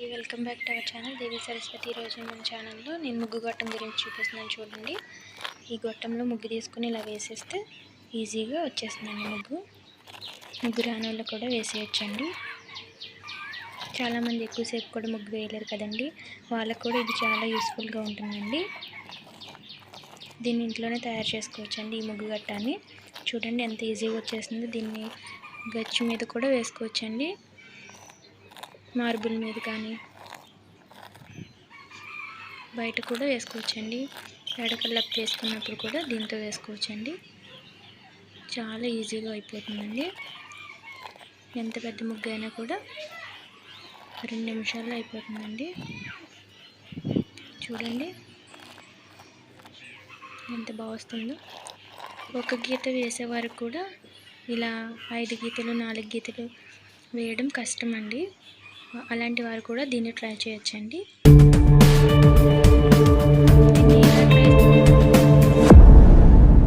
ఈ welcome back to our channel. Devi Saraswati ఈరోజు మన ఛానల్లో నేను ముగ్గు గొట్టం గురించి చూపిస్తున్నాను చూడండి. ఈ గొట్టంలో ముగ్గు తీసుకుని ఇలా వేసేస్తే ఈజీగా వచ్చేస్తుందండి ముగ్గు. ముగ్గు రాని వాళ్ళు కూడా వేసేయచ్చండి. చాలామంది ఎక్కువసేపు కూడా ముగ్గు వేయలేరు కదండి. వాళ్ళకు కూడా ఇది చాలా యూస్ఫుల్గా ఉంటుందండి. దీన్ని ఇంట్లోనే తయారు చేసుకోవచ్చండి ఈ ముగ్గు గట్టాన్ని. చూడండి ఎంత ఈజీగా వచ్చేస్తుందో. దీన్ని గచ్చు మీద కూడా వేసుకోవచ్చండి. మార్బుల్ మీద కానీ బయట కూడా వేసుకోవచ్చండి. ఎడకల్లప్పు వేసుకున్నప్పుడు కూడా దీంతో వేసుకోవచ్చండి. చాలా ఈజీగా అయిపోతుందండి. ఎంత పెద్ద ముగ్గు అయినా కూడా రెండు నిమిషాల్లో అయిపోతుందండి. చూడండి. ఎంత బాగా వస్తుందో. ఒక గీత వేసే వరకు కూడా ఇలా ఐదు గీతలు నాలుగు గీతలు వేయడం కష్టం అండి అలాంటి వారు కూడా దీన్ని ట్రై చేయొచ్చండి.